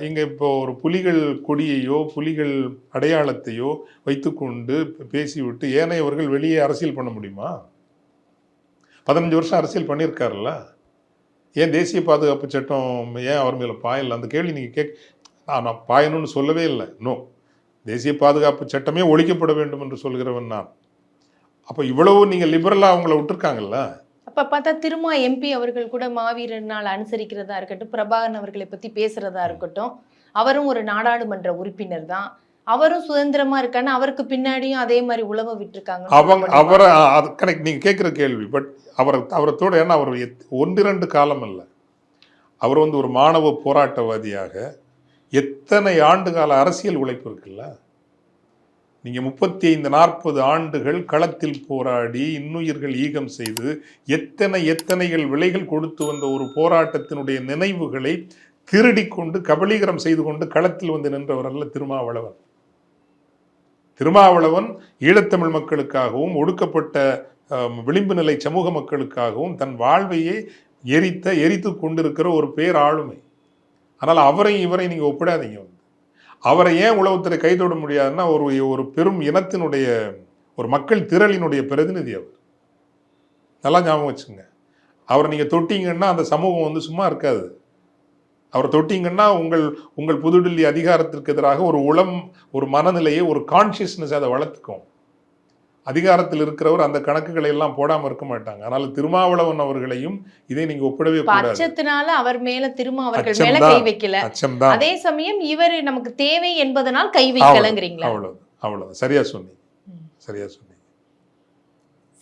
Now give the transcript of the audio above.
இங்கே இப்போ ஒரு புலிகள் கொடியையோ புலிகள் அடையாளத்தையோ வைத்துக்கொண்டு பேசிவிட்டு ஏனைய அவர்கள் வெளியே அரசியல் பண்ண முடியுமா? பதினஞ்சு வருஷம் அரசியல் பண்ணியிருக்காருல்ல? ஏன் தேசிய பாதுகாப்பு சட்டம் ஏன் அவர் மேலே பாயல? அந்த கேள்வி நீங்கள் கேக் நான் நான் பாயணும்னு சொல்லவே இல்லை. நோ. தேசிய பாதுகாப்பு சட்டமே ஒழிக்கப்பட வேண்டும் என்று சொல்கிறவன் நான். அப்போ இவ்வளவு நீங்கள் லிபரலாக அவங்கள விட்டுருக்காங்கல்ல? அப்ப பார்த்தா திருமா எம்பி அவர்கள் கூட மாவீரர் நாள் அனுசரிக்கிறதா இருக்கட்டும் பிரபாகரன் அவர்களை பத்தி பேசுறதா இருக்கட்டும் அவரும் ஒரு நாடாளுமன்ற உறுப்பினர் தான். அவரும் சுதந்திரமா இருக்கான்னு அவருக்கு பின்னாடியும் அதே மாதிரி உழவ விட்டுருக்காங்க. அவங்க அவரை கரெக்ட் நீங்கள் கேட்குற கேள்வி பட் அவரை அவரத்தோட ஏன்னா அவர் ஒன்றிரண்டு காலம் அல்ல. அவர் வந்து ஒரு மாணவ போராட்டவாதியாக எத்தனை ஆண்டு கால அரசியல் உழைப்பு இருக்குல்ல? நீங்கள் முப்பத்தி ஐந்து நாற்பது ஆண்டுகள் களத்தில் போராடி இன்னுயிர்கள் ஈகம் செய்து எத்தனை எத்தனைகள் விலைகள் கொடுத்து வந்த ஒரு போராட்டத்தினுடைய நினைவுகளை திருடிக் கொண்டு கபலீகரம் செய்து கொண்டு களத்தில் வந்து நின்றவர் அல்ல திருமாவளவன். திருமாவளவன் ஈழத்தமிழ் மக்களுக்காகவும் ஒடுக்கப்பட்ட விளிம்பு நிலை சமூக மக்களுக்காகவும் தன் வாழ்வையே எரித்த எரித்து கொண்டிருக்கிற ஒரு பேர் ஆளுமை ஆனால் அவரையும் இவரை நீங்கள் ஒப்பிடாதீங்க. வந்து அவரை ஏன் உளவுத்துறை கைதொட முடியாதுன்னா ஒரு ஒரு பெரும் இனத்தினுடைய ஒரு மக்கள் திரளினுடைய பிரதிநிதி அவர். நல்லா ஞாபகம் வச்சுங்க. அவரை நீங்கள் தொட்டிங்கன்னா அந்த சமூகம் வந்து சும்மா இருக்காது. அவரை தொட்டிங்கன்னா உங்கள் உங்கள் புதுடில்லி அதிகாரத்திற்கு எதிராக ஒரு உளம் ஒரு மனநிலையை ஒரு கான்சியஸ்னஸ் அதை வளர்த்துக்கும். அதிகாரத்தில் இருக்கிறவர் அந்த கணக்குகளை எல்லாம் போடாம இருக்க மாட்டாங்க. அதனால திருமாவளவன் அவர்களையும் இதை நீங்க ஒப்பிடவே அச்சத்தினால அவர் மேல திருமா அவர்கள் அச்சம் மேல. கை வைக்கல. அச்சம்தான். அதே சமயம் இவர் நமக்கு தேவை என்பதனால் கை வைக்கலங்கிறீங்களா? அவ்வளவு அவ்வளவு சரியா சொன்னீங்க. சரியா சொன்னீங்க.